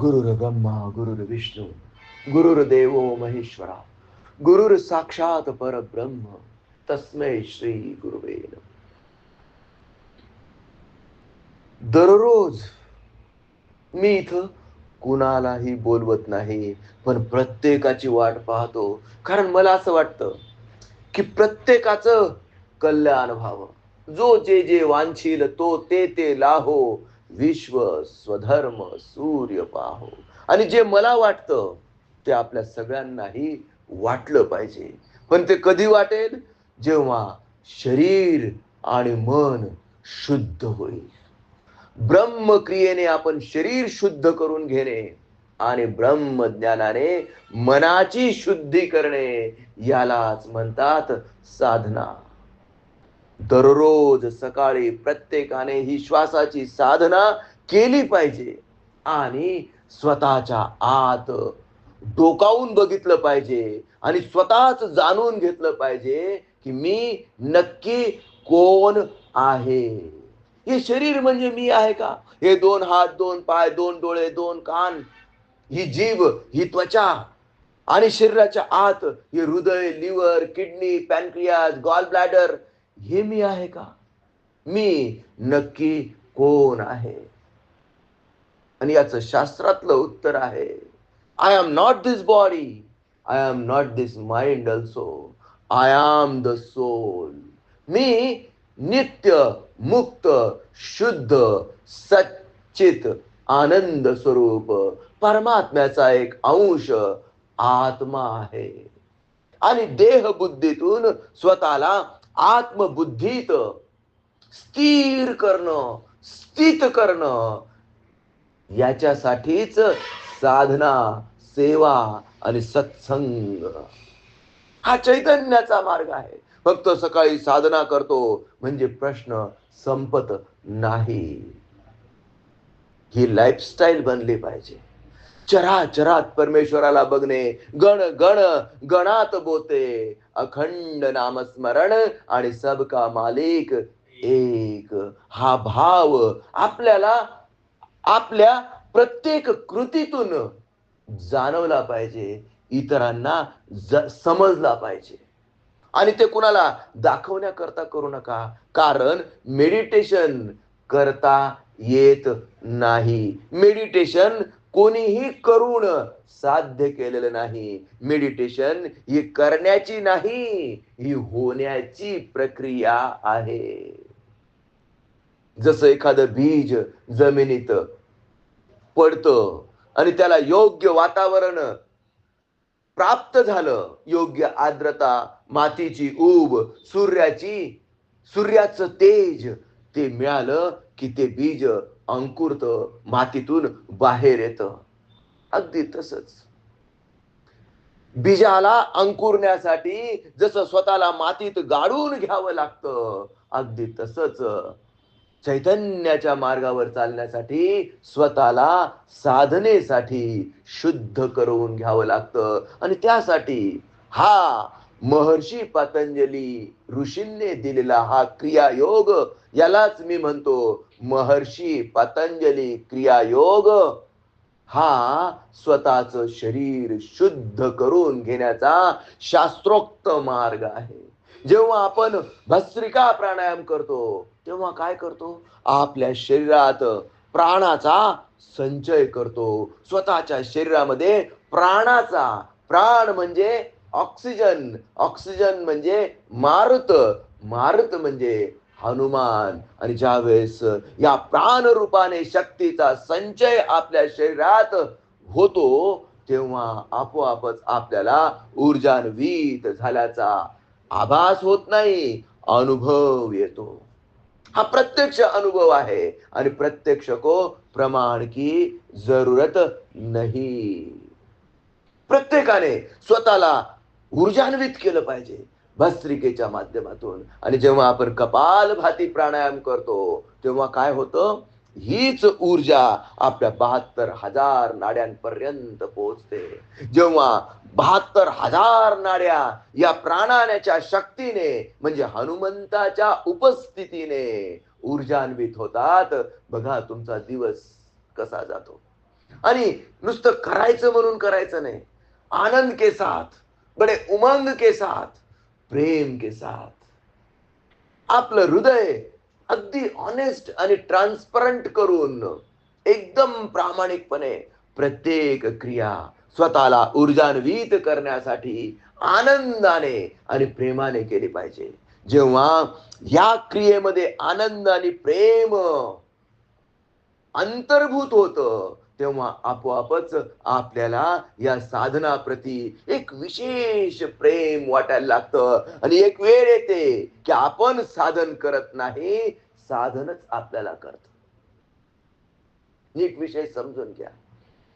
गुरुर ब्रह्मा गुरुर विष्णू गुरुर्देवो महेश्वरा गुरुर साक्षात परब्रह्म तस्मै श्री गुरुवे दररोज मी इथं कुणालाही बोलवत नाही पण प्रत्येकाची वाट पाहतो. कारण मला असं वाटतं की प्रत्येकाचं कल्याण व्हावं. जो जे जे वांछील तो ते ते लाहो. विश्व स्वधर्म सूर्य पाहो. आणि जे मला वाटतं ते आपल्या सगळ्यांनाही वाटलं पाहिजे. पण ते कधी वाटेल? जेव्हा शरीर आणि मन शुद्ध होईल. ब्रह्मक्रियेने आपण शरीर शुद्ध करून घेणे आणि ब्रह्मज्ञानाने मनाची शुद्धी करणे यालाच म्हणतात साधना. दररोज सकाळी प्रत्येकाने ही श्वासाची साधना केली पाहिजे आणि स्वतःच्या आत डोकावून बघितलं पाहिजे आणि स्वतःच जाणून घेतलं पाहिजे की मी नक्की कोण आहे? हे शरीर म्हणजे मी आहे का? हे दोन हात दोन पाय दोन डोळे दोन कान ही जीभ ही त्वचा आणि शरीराच्या आत हे हृदय liver kidney pancreas gall bladder हे मी आहे का? मी नक्की कोण आहे? आणि याचं शास्त्रातलं उत्तर आहे I am not this body I am not this mind also I am the soul मी नित्य मुक्त शुद्ध सच्चित आनंद स्वरूप परमात्म्याचा एक अंश आत्मा आहे. आणि देह बुद्धीतून स्वतःला आत्मबुद्धीत स्थिर करणं स्थित करणं याच्यासाठीच साधना सेवा आणि सत्संग हा चैतन्याचा मार्ग आहे. फक्त सकाळी साधना करतो म्हणजे प्रश्न संपत नाही. ही लाईफस्टाईल बनली पाहिजे. चराचरात परमेश्वराला बघणे. गण गण गणात बोते. अखंड नामस्मरण आणि सबका मालिक एक. हा भाव आपल्याला आपल्या प्रत्येक कृतीतून जाणवला पाहिजे. इतरांना ज- समजला पाहिजे. आणि ते कुणाला दाखवण्याकरता करू नका. कारण मेडिटेशन करता येत नाही. मेडिटेशन कोणीही करून साध्य केलेलं नाही. मेडिटेशन ही करण्याची नाही ही होण्याची प्रक्रिया आहे. जसं एखादं बीज जमिनीत पडतं आणि त्याला योग्य वातावरण प्राप्त झालं योग्य आर्द्रता मातीची ऊब सूर्याची सूर्याचं तेज ते मिळालं की ते बीज अंकुरत मातीतून बाहेर येत. अगदी तसच. बीजाला अंकुरण्यासाठी जसं स्वतःला मातीत गाडून घ्यावं लागतं अगदी तसच. चैतन्याच्या मार्गावर चालण्यासाठी स्वतःला साधनेसाठी शुद्ध करून घ्यावं लागतं. आणि त्यासाठी हा महर्षी पतंजली ऋषींनी दिलेला हा क्रियायोग यालाच मी म्हणतो महर्षी पतंजली क्रियायोग. हा स्वतःच शरीर शुद्ध करून घेण्याचा शास्त्रोक्त मार्ग आहे. जेव्हा आपण भस्त्रिका प्राणायाम करतो तेव्हा काय करतो? आपल्या शरीरात प्राणाचा संचय करतो. स्वतःच्या शरीरामध्ये प्राणाचा प्राण म्हणजे ऑक्सिजन ऑक्सिजन म्हणजे मारुत मारुत म्हणजे हनुमान. आणि ज्यावेळेस या प्राण रूपाने शक्तीचा संचय आपल्या शरीरात होतो तेव्हा आपोआपच आपल्याला ऊर्जान्वित झाल्याचा आभास होत नाही अनुभव येतो. हा प्रत्यक्ष अनुभव आहे आणि प्रत्यक्ष को प्रमाण की जरूरत नाही. प्रत्येकाने स्वतःला ऊर्जान्वित केलं पाहिजे. भस्त्रिकेच्या माध्यमातून. आणि जेव्हा आपण कपाल भाती प्राणायाम करतो तेव्हा काय होतं? हीच ऊर्जा आपल्या बहात्तर हजार नाड्यांपर्यंत पोहोचते. जेव्हा बहात्तर हजार नाड्या या प्राणाण्याच्या शक्तीने म्हणजे हनुमंताच्या उपस्थितीने ऊर्जान्वित होतात. बघा तुमचा दिवस कसा जातो. आणि नुसतं करायचं म्हणून करायचं नाही. आनंद के साथ बडे उमंग के साथ प्रेम के साथ। आपलं हृदय अगदी ऑनेस्ट आणि ट्रान्सपरंट करून एकदम प्रामाणिकपणे प्रत्येक क्रिया स्वतःला ऊर्जान्वित करण्यासाठी आनंदाने आणि प्रेमाने केली पाहिजे. जेव्हा या क्रियेमध्ये आनंद आणि प्रेम अंतर्भूत होतं तेव्हा आपोआपच आपल्याला या साधनाप्रती एक विशेष प्रेम वाटायला लागतं. आणि एक वेळ येते की आपण साधन करत नाही साधनच आपल्याला करत. एक विषय समजून घ्या.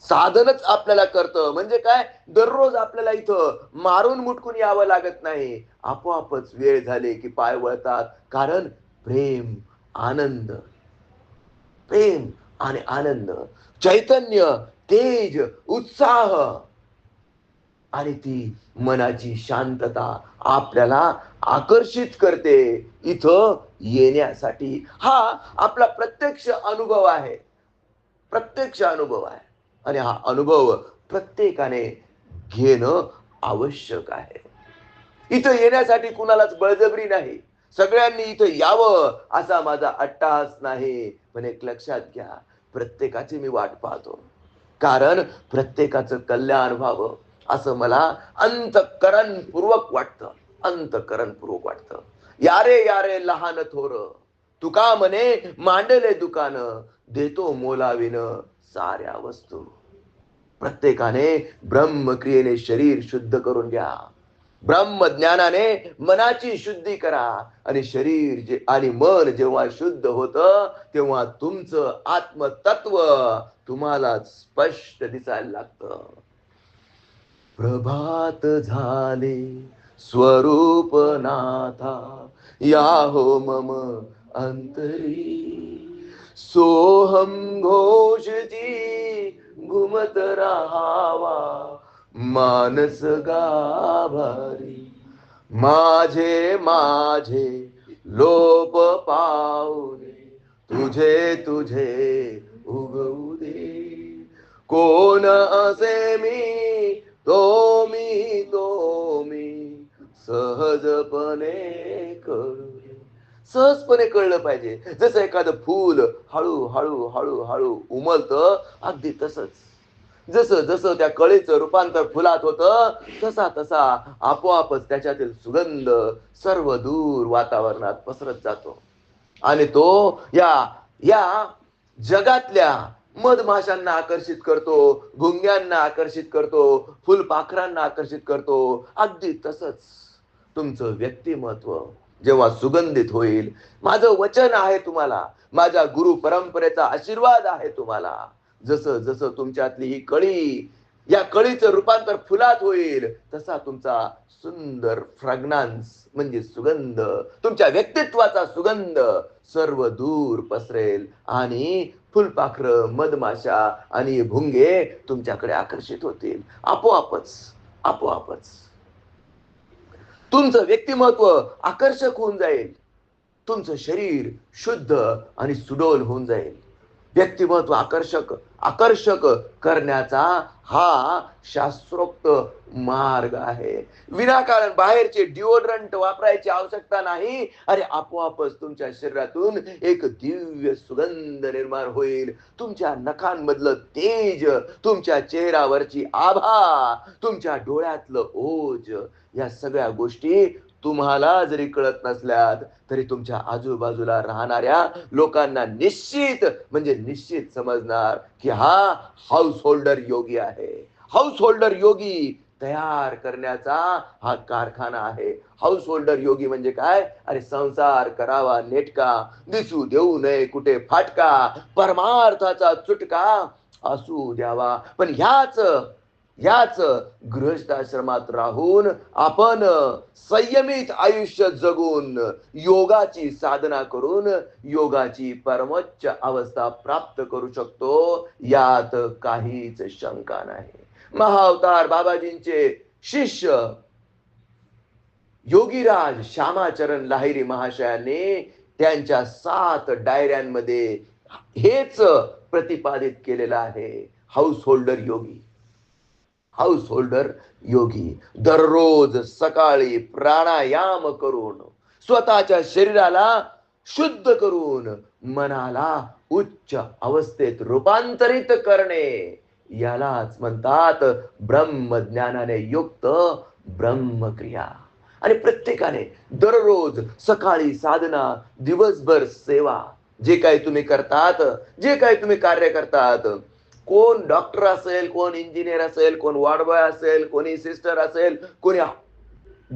साधनच आपल्याला करतं. म्हणजे काय? दररोज आपल्याला इथं मारून मुटकून यावं लागत नाही. आपोआपच वेळ झाले की पाय वळतात. कारण प्रेम आनंद. प्रेम आणि आनंद चैतन्य तेज उत्साह. आणि ती मनाची शांतता आपल्याला आकर्षित करते इथं येण्यासाठी. हा आपला प्रत्यक्ष अनुभव आहे. प्रत्यक्ष अनुभव आहे. आणि हा अनुभव प्रत्येकाने घेणं आवश्यक आहे. इथं येण्यासाठी कुणालाच बळजबरी नाही. सगळ्यांनी इथं यावं असा माझा अट्टास नाही. पण एक लक्षात घ्या. प्रत्येकाची मी वाट पाहतो. कारण प्रत्येकाचं कल्याण व्हावं असं मला अंतकरणपूर्वक वाटतं. अंतकरणपूर्वक वाटतं. यारे यारे लहान थोर. तुका म्हणे मांडले दुकान. देतो मोलाविन साऱ्या वस्तू. प्रत्येकाने ब्रह्मक्रियेने शरीर शुद्ध करून घ्या. ब्रह्मज्ञानाने मनाची शुद्धी करा. आणि शरीर जे आणि मन जेव्हा शुद्ध होत तेव्हा तुमचं आत्मतत्व तुम्हाला स्पष्ट दिसायला लागत. प्रभात झाले स्वरूप नाथा या हो मम अंतरी. सोहम घोषती घुमत राहावा. मानस गाभारी. माझे माझे लोप पावले तुझे तुझे उगवू दे. कोण असे मी तो मी तो मी सहजपणे कळू सहजपणे कळलं पाहिजे. जसं एखादं फूल हळू हळू हळू हळू उमलतं अगदी तसंच. जसं जसं त्या कळीचं रूपांतर फुलात होतं तसा तसा आपोआपच त्याच्यातील सुगंध सर्व दूर वातावरणात पसरत जातो. आणि तो या या जगातल्या मधमाशांना आकर्षित करतो गुंग्यांना आकर्षित करतो फुलपाखरांना आकर्षित करतो. अगदी तसंच तुमचं व्यक्तिमत्व जेव्हा सुगंधित होईल माझं वचन आहे तुम्हाला माझ्या गुरु परंपरेचा आशीर्वाद आहे तुम्हाला. जसं जसं तुमच्यातली ही कळी या कळीचं रूपांतर फुलात होईल तसा तुमचा सुंदर फ्रॅग्नान्स म्हणजे सुगंध तुमच्या व्यक्तित्वाचा सुगंध सर्व दूर पसरेल. आणि फुलपाखर मधमाशा आणि भुंगे तुमच्याकडे आकर्षित होतील. आपोआपच आपोआपच. तुमचं व्यक्तिमत्व आकर्षक होऊन जाईल. तुमचं शरीर शुद्ध आणि सुडोल होऊन जाईल. व्यक्तिमत्व आकर्षक आकर्षक करण्याचा हा शास्त्रोक्त मार्ग आहे. विनाकारण बाहेरचे डिओड्रंट वापरायची आवश्यकता नाही. अरे आपोआपच तुमच्या शरीरातून एक दिव्य सुगंध निर्माण होईल. तुमच्या नखांमधलं तेज तुमच्या चेहऱ्यावरची आभा तुमच्या डोळ्यातलं ओज या सगळ्या गोष्टी तुम्हाला जरी कळत नसल्यात तरी तुमच्या आजूबाजूला राहणाऱ्या लोकांना निश्चित म्हणजे निश्चित समजणार की हा हाऊस होल्डर योगी आहे. हाऊस होल्डर योगी तयार करण्याचा हा कारखाना आहे. हाऊस होल्डर योगी म्हणजे काय? अरे संसार करावा नेटका दिसू देऊ नये कुठे फाटका परमार्थाचा चुटका असू द्यावा. पण ह्याच याच गृहस्थाश्रमात राहून आपण संयमित आयुष्य जगून योगाची साधना करून योगाची परमोच्च अवस्था प्राप्त करू शकतो यात काहीच शंका नाही. महाअवतार बाबाजींचे शिष्य योगीराज श्यामाचरण लाहिरी महाशयाने त्यांच्या सात डायऱ्यांमध्ये हेच प्रतिपादित केलेलं आहे. हाऊस होल्डर योगी. हाऊस होल्डर योगी दररोज सकाळी प्राणायाम करून स्वतःच्या शरीराला शुद्ध करून मनाला उच्च अवस्थेत रूपांतरित करणे. यालाच म्हणतात ब्रह्मज्ञानाने युक्त ब्रह्मक्रिया. आणि प्रत्येकाने दररोज सकाळी साधना दिवसभर सेवा जे काही तुम्ही करतात जे काही तुम्ही कार्य करतात कोण डॉक्टर असेल कोण इंजिनियर असेल कोण वार्डबॉय असेल कोणी सिस्टर असेल कोणी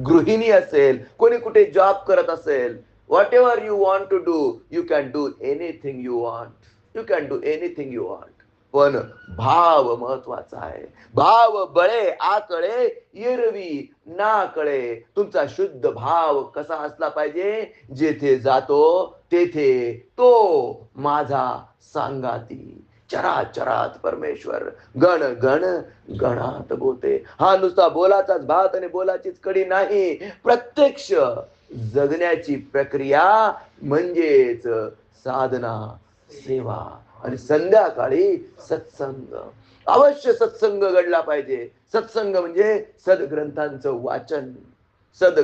गृहिणी असेल कोणी कुठे जॉब करत असेल whatever you want to do you can do anything you want you can do anything you want पण भाव महत्त्वाचा आहे. भाव बळे आकळे येरवी ना कळे तुमचा शुद्ध भाव कसा असला पाहिजे? जेथे जातो तेथे तो माझा सांगाती. चराचरात परमेश्वर. गण गण गणात बोते हा नुसता बोलाचाच भात आणि बोलाचीच कडी नाही. प्रत्यक्ष जगण्याची प्रक्रिया म्हणजेच साधना सेवा आणि संध्याकाळी सत्संग. अवश्य सत्संग घडला पाहिजे. सत्संग म्हणजे सदग्रंथांचं वाचन सद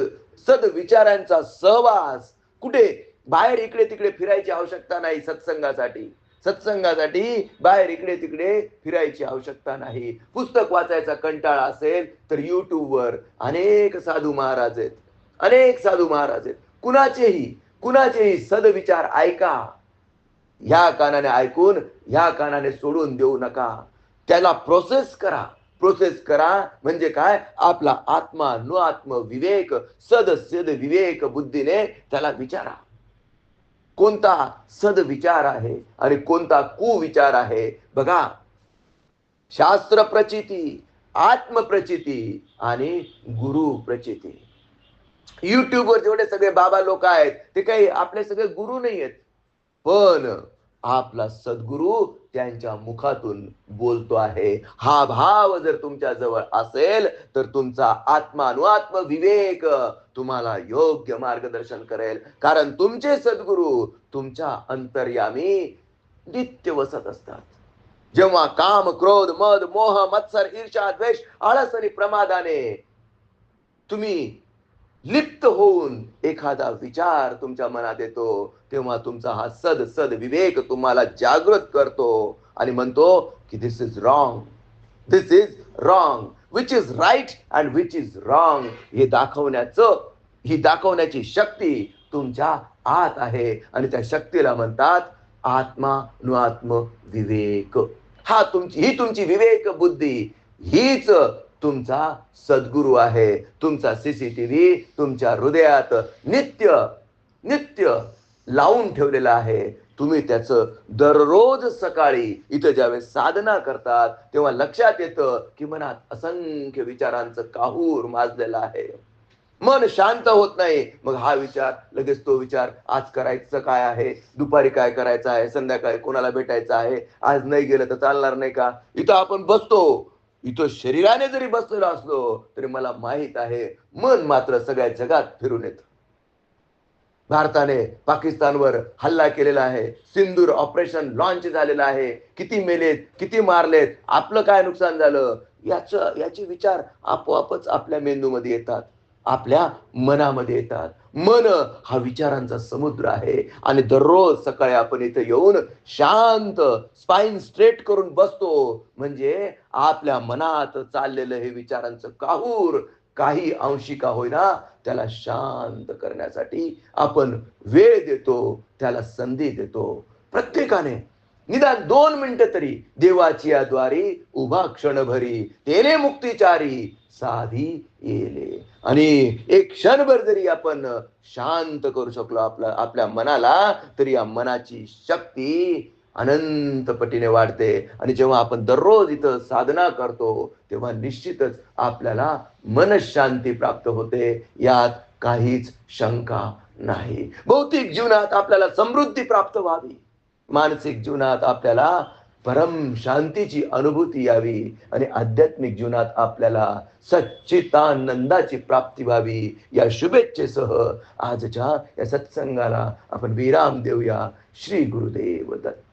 सद विचारांचा सहवास. कुठे? बाहेर इकडे तिकडे फिरायची आवश्यकता नाही सत्संगासाठी. सत्संगासाठी बाहेर इकडे तिकडे फिरायची आवश्यकता नाही. पुस्तक वाचायचा कंटाळा असेल तर युट्यूबवर अनेक साधू महाराज आहेत. अनेक साधू महाराज आहेत. कुणाचेही कुणाचेही सदविचार ऐका. ह्या कानाने ऐकून ह्या कानाने सोडून देऊ नका. त्याला प्रोसेस करा. प्रोसेस करा म्हणजे काय? आपला आत्मा नु आत्म विवेक सद सद विवेक बुद्धीने त्याला विचारा. कोणता सदविचार आहे आणि कोणता कुविचार आहे? बघा. शास्त्र प्रचिती आत्मप्रचिती आणि गुरु प्रचिती युट्यूबवर जेवढे सगळे बाबा लोक आहेत ते काही आपले सगळे गुरु नाही आहेत. पण आपला सद्गुरु त्यांच्या मुखातून बोलतो आहे. हा भाव जर तुमच्या जवळ असेल तर तुमचा आत्मानुआत्म विवेक तुम्हाला योग्य मार्गदर्शन करेल. कारण तुमचे सद्गुरु तुमच्या अंतर्यामी नित्य वसत असतात. जेव्हा काम क्रोध मद मोह मत्सर ईर्षा द्वेष आळस आणि प्रमादाने तुम्ही लिप्त होऊन एखादा विचार तुमच्या मनात येतो तेव्हा तुमचा हा सद सद विवेक तुम्हाला जागृत करतो आणि म्हणतो की this is wrong this is wrong which is right and which is wrong हे दाखवण्याचं ही दाखवण्याची शक्ती तुमच्या आत आहे. आणि त्या शक्तीला म्हणतात आत्मा आत्म विवेक. हा तुमची ही तुमची विवेक बुद्धी हीच तुमचा सद्गुरू आहे. तुमचा सीसीटीव्ही तुमच्या हृदयात नित्य नित्य लावून ठेवलेला आहे. तुम्ही त्याचं दररोज सकाळी इथं ज्यावेळेस साधना करतात तेव्हा लक्षात येतं की मनात असंख्य विचारांचं काहूर माजलेलं आहे. मन शांत होत नाही. मग हा विचार लगेच तो विचार आज करायचं काय आहे? दुपारी काय करायचं आहे? संध्याकाळी कोणाला भेटायचं आहे? आज नाही गेलं तर चालणार नाही का? इथं आपण बसतो. इथं शरीराने जरी बसलेलो असलो तरी मला माहीत आहे मन मात्र सगळ्या जगात फिरून येत. भारताने पाकिस्तानवर हल्ला केलेला आहे सिंदूर ऑपरेशन लॉन्च झालेलं आहे. किती मेलेत किती मारलेत आपलं काय नुकसान झालं? याच याचे विचार आपोआपच आपल्या मेंदूमध्ये येतात आपल्या मनामध्ये येतात. मन हा विचारांचा समुद्र आहे. आणि दररोज सकाळी आपण इथे येऊन शांत स्पाईन स्ट्रेट करून बसतो. म्हणजे आपल्या मनात चाललेलं हे विचारांचं काहूर काही अंशिका होईना त्याला शांत करण्यासाठी आपण वेळ देतो त्याला संधी देतो. प्रत्येकाने निदान दोन मिनिटं तरी देवाची याद्वारी उभा क्षणभरी तेने मुक्तिचारी साधी येले. आणि एक क्षणभर जरी आपण शांत करू शकलो आपला आपल्या मनाला तरी या मनाची शक्ती अनंत पटीने वाढते. आणि जेव्हा आपण दररोज इथं साधना करतो तेव्हा निश्चितच आपल्याला मनशांती प्राप्त होते. यात काहीच शंका नाही. भौतिक जीवनात आपल्याला समृद्धी प्राप्त व्हावी. मानसिक जीवनात आपल्याला परम शांतीची अनुभूती यावी आणि आध्यात्मिक जीवनात आपल्याला सच्चितानंदाची प्राप्ती व्हावी. या शुभेच्छेसह आजच्या या सत्संगाला आपण विराम देऊया. श्री गुरुदेव दत्त.